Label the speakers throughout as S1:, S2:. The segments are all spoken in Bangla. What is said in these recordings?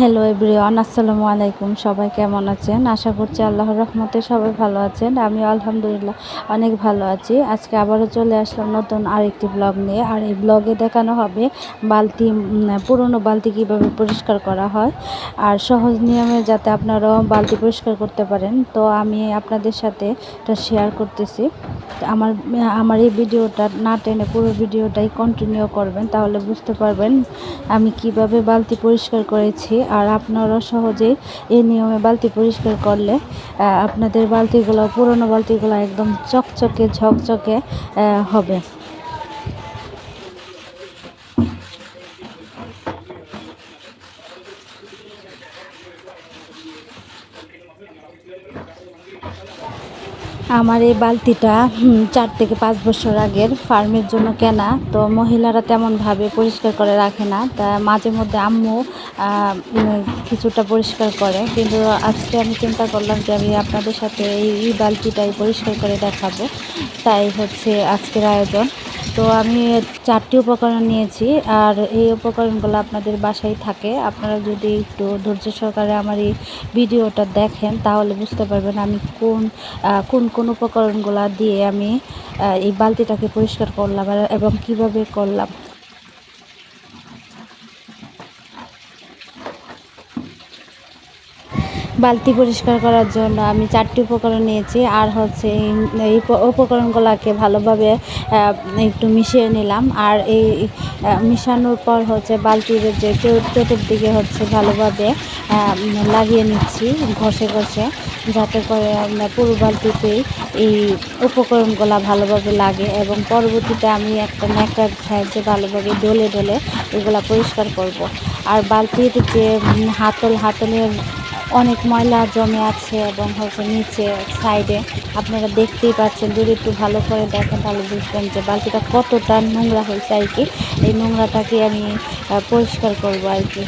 S1: হ্যালো এভরিওয়ান আসসালামু আলাইকুম। সবাই কেমন আছেন? আশা করছি আল্লাহর রহমতে সবাই ভালো আছেন। আমি আলহামদুলিল্লাহ অনেক ভালো আছি। আজকে আবারও চলে আসলাম নতুন আরেকটি ব্লগ নিয়ে। আর এই ব্লগে দেখানো হবে বালতি পুরনো বালতি কীভাবে পরিষ্কার করা হয় আর সহজ নিয়মে যাতে আপনারাও বালতি পরিষ্কার করতে পারেন। তো আমি আপনাদের সাথে এটা শেয়ার করতেছি। আমার আমার এই ভিডিওটা না টেনে পুরো ভিডিওটাই কন্টিনিউ করবেন, তাহলে বুঝতে পারবেন আমি কীভাবে বালতি পরিষ্কার করেছি আর আপনারা সহজেই এই নিয়মে বালতি পরিষ্কার করলে আপনাদের বালতিগুলো পুরনো বালতিগুলো একদম চকচকে ঝকঝকে আহ, হবে। আমার এই বালতিটা চার থেকে পাঁচ বছর আগের ফার্মের জন্য কেনা। তো মহিলারা তেমনভাবে পরিষ্কার করে রাখে না। তা মাঝে মধ্যে আম্মু কিছুটা পরিষ্কার করে। কিন্তু আজকে আমি চিন্তা করলাম যে আমি আপনাদের সাথে এই বালতিটাই পরিষ্কার করে দেখাবো। তাই হচ্ছে আজকের আয়োজন। তো আমি চারটি উপকরণ নিয়েছি আর এই উপকরণগুলো আপনাদের বাসায় থাকে। আপনারা যদি একটু ধৈর্য সহকারে আমার এই ভিডিওটা দেখেন, তাহলে বুঝতে পারবেন আমি কোন কোন কোন উপকরণগুলো দিয়ে আমি এই বালতিটাকে পরিষ্কার করলাম এবং কীভাবে করলাম। বালতি পরিষ্কার করার জন্য আমি চারটি উপকরণ নিয়েছি। আর হচ্ছে এই- উপকরণগুলোকে ভালোভাবে একটু মিশিয়ে নিলাম। আর এই মিশানোর পর হচ্ছে বালতির যে চতুর- চতুর্দিকে হচ্ছে ভালোভাবে লাগিয়ে নিচ্ছি ঘষে ঘষে, যাতে করে পুরো বালতিতেই এই উপকরণগুলো ভালোভাবে লাগে এবং পরবর্তীতে আমি একটা ন্যাকড়ার সাহায্যে ভালোভাবে ডলে ডলে এগুলা পরিষ্কার করব। আর বালতির যে হাতল, হাতলের অনেক ময়লা জমে আছে এবং হচ্ছে নিচে সাইডে আপনারা দেখতেই পাচ্ছেন, যদি একটু ভালো করে দেখেন তাহলে বুঝবেন যে বালতিটা কতটা নোংরা হয়েছে আর কি। এই নোংরাটাকে আমি পরিষ্কার করব আর কি।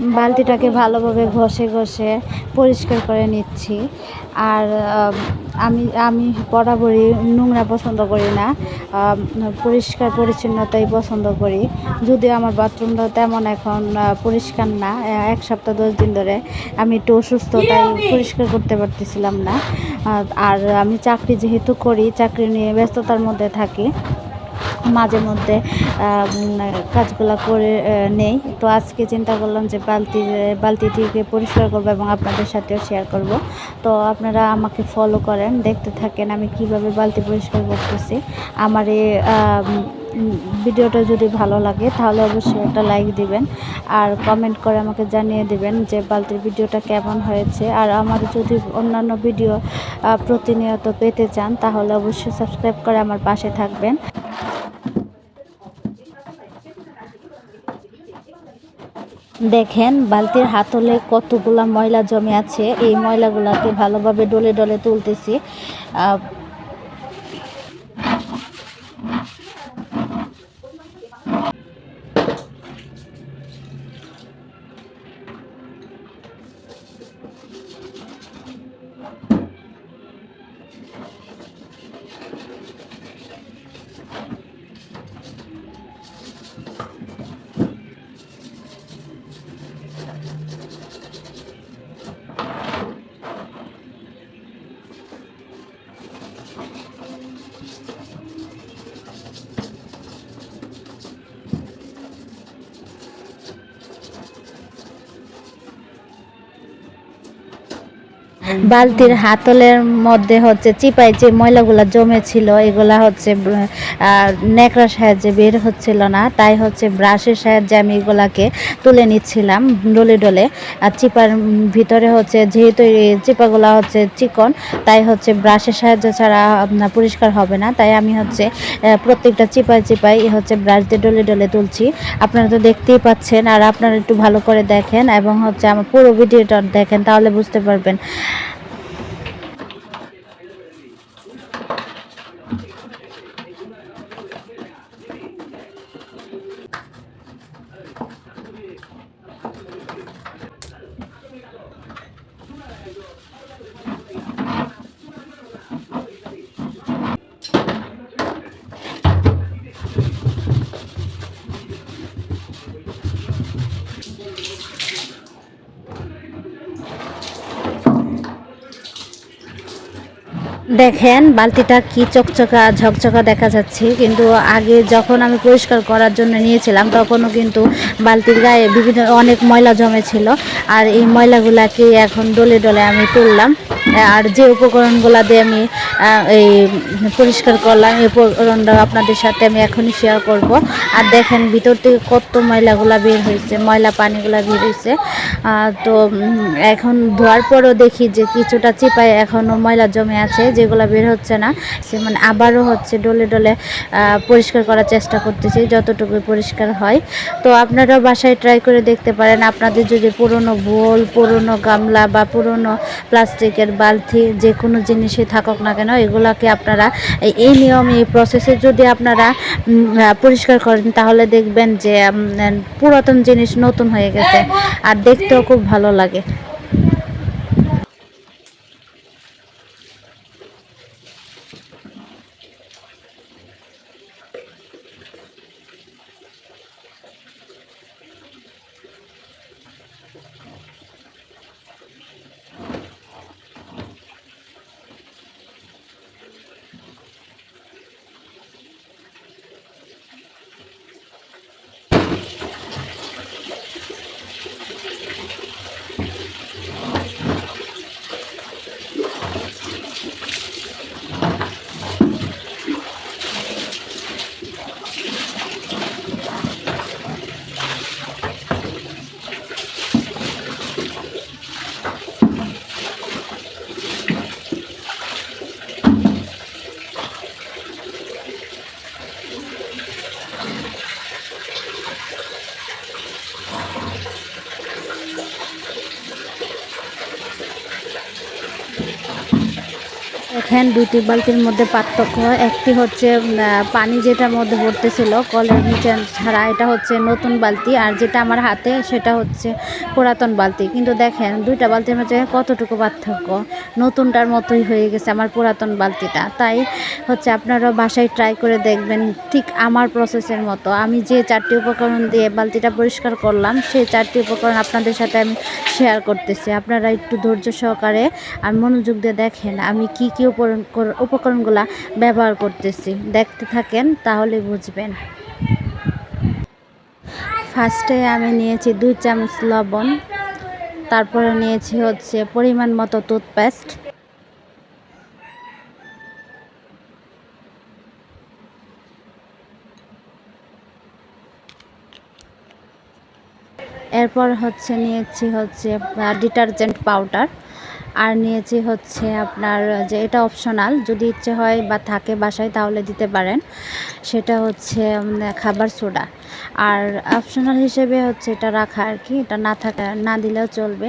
S1: বালতিটাকে ভালোভাবে ঘষে ঘষে পরিষ্কার করে নিচ্ছি। আর আমি আমি বরাবরই নোংরা পছন্দ করি না পরিষ্কার পরিচ্ছন্নতাই পছন্দ করি। যদিও আমার বাথরুমটা তেমন এখন পরিষ্কার না এক সপ্তাহ, দশ দিন ধরে আমি একটু অসুস্থ, তাই পরিষ্কার করতে পারতেছিলাম না। আর- আমি চাকরি যেহেতু করি, চাকরি নিয়ে ব্যস্ততার মধ্যে থাকি মাঝে মধ্যে কাজগুলো করে নেই। তো আজকে চিন্তা করলাম যে বালতি, বালতিটিকে পরিষ্কার করব এবং আপনাদের সাথেও শেয়ার করব। তো আপনারা আমাকে ফলো করেন, দেখতে থাকেন আমি কীভাবে বালতি পরিষ্কার করতেছি। আমার এই ভিডিওটা যদি ভালো লাগে, তাহলে অবশ্যই একটা লাইক দিবেন। আর কমেন্ট করে আমাকে জানিয়ে দিবেন যে বালতির ভিডিওটা কেমন হয়েছে। আর আমার যদি অন্যান্য ভিডিও প্রতিনিয়ত পেতে চান, তাহলে অবশ্যই সাবস্ক্রাইব করে আমার পাশে থাকবেন। দেখেন বালতির হাতলে কতগুলা ময়লা জমে আছে। এই ময়লাগুলাকে ভালোভাবে ডলে ডলে তুলতেছি। বালতির হাতলের মধ্যে হচ্ছে চিপাই যে ময়লাগুলো জমেছিল, এগুলা হচ্ছে ন্যাকড়ার সাহায্যে বের হচ্ছিল না। তাই হচ্ছে ব্রাশের সাহায্যে আমি এগুলাকে তুলে নিচ্ছিলাম ডলে ডলে। আর চিপার ভিতরে হচ্ছে যেহেতু চিপাগুলা হচ্ছে চিকন, তাই হচ্ছে ব্রাশের সাহায্য ছাড়া আপনার পরিষ্কার হবে না। তাই আমি হচ্ছে প্রত্যেকটা চিপায় চিপাই হচ্ছে ব্রাশ দিয়ে ডলে ডলে তুলছি। আপনারা তো দেখতেই পাচ্ছেন, আর আপনারা একটু ভালো করে দেখেন এবং হচ্ছে আমার পুরো ভিডিওটা দেখেন, তাহলে বুঝতে পারবেন। দেখেন, বালতিটা কি চকচকা, ঝকচকা দেখা যাচ্ছে। কিন্তু আগে যখন আমি পরিষ্কার করার জন্য নিয়েছিলাম, তখনও কিন্তু বালতির গায়ে বিভিন্ন অনেক ময়লা জমেছিল। আর এই ময়লাগুলাকে এখন ডলে ডলে আমি তুললাম। আর যে উপকরণগুলো দিয়ে আমি এই পরিষ্কার করলাম, এই উপকরণটা আপনাদের সাথে আমি এখনই শেয়ার করব। আর দেখেন ভিতর থেকে কত ময়লাগুলা বের হয়েছে, ময়লা পানিগুলা বের হয়েছে। তো এখন ধোয়ার পরও দেখি যে কিছুটা চিপায় এখনও ময়লা জমে আছে, যেগুলো বের হচ্ছে না। সে মানে আবারও হচ্ছে ডলে ডলে পরিষ্কার করার চেষ্টা করতেছি যতটুকু পরিষ্কার হয়। তো আপনারাও বাসায় ট্রাই করে দেখতে পারেন। আপনাদের যদি পুরনো বোল, পুরনো গামলা বা পুরনো প্লাস্টিকের বালতি যে কোনো জিনিসই থাকুক না কেন, এগুলাকে আপনারা এই নিয়ম, এই প্রসেসে যদি আপনারা পরিষ্কার করেন, তাহলে দেখবেন যে পুরাতন জিনিস নতুন হয়ে গেছে। আর দেখতেও খুব ভালো লাগে। এখানে দুটি বালতির মধ্যে পার্থক্য। একটি হচ্ছে পানি যেটার মধ্যে ভরতেছিল, কলের নিচে ছাড়া এটা হচ্ছে নতুন বালতি। আর যেটা আমার হাতে, সেটা হচ্ছে পুরাতন বালতি। কিন্তু দেখেন, দুইটা বালতির মধ্যে কতটুকু পার্থক্য? নতুনটার মতোই হয়ে গেছে আমার পুরাতন বালতিটা। তাই হচ্ছে আপনারা বাসায় ট্রাই করে দেখবেন ঠিক আমার প্রসেসের মতো। আমি যে চারটি উপকরণ দিয়ে বালতিটা পরিষ্কার করলাম, সেই চারটি উপকরণ আপনাদের সাথে আমি শেয়ার করতেছি। আপনারা একটু ধৈর্য সহকারে আর মনোযোগ দিয়ে দেখেন আমি কি কি উপকরণ উপকরণগুলা ব্যবহার করতেছি। দেখতে থাকেন, তাহলে বুঝবেন। ফার্স্টে আমি নিয়েছি দুই চামচ লবণ। তারপরে নিয়েছি হচ্ছে পরিমাণ মতো টুথপেস্ট এরপর হচ্ছে নিয়েছি হচ্ছে ডিটারজেন্ট পাউডার আর নিয়েছি হচ্ছে আপনার যে এটা অপশনাল যদি ইচ্ছে হয় বা থাকে বাসায় তাহলে দিতে পারেন। সেটা হচ্ছে খাবার সোডা। আর অপশনাল হিসেবে হচ্ছে এটা রাখা আর কি, এটা না থাকা, না দিলেও চলবে।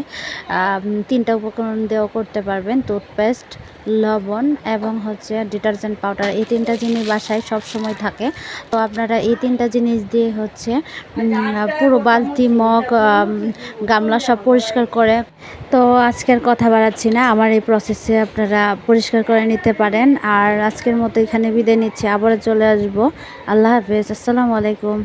S1: তিনটা উপকরণ দিয়েও করতে পারবেন টুথপেস্ট লবণ এবং হচ্ছে ডিটারজেন্ট পাউডার এই তিনটা জিনিস বাসায় সব সময় থাকে। তো আপনারা এই তিনটা জিনিস দিয়ে হচ্ছে পুরো বালতি, মগ গামলা সব পরিষ্কার করে। তো আজকের কথা বাড়াচ্ছি না, আমার এই প্রসেসে আপনারা পরিষ্কার করে নিতে পারেন। আর আজকের মতো এখানে বিদায় নিচ্ছি আবার চলে আসব। আল্লাহ হাফেজ, আসসালামু আলাইকুম।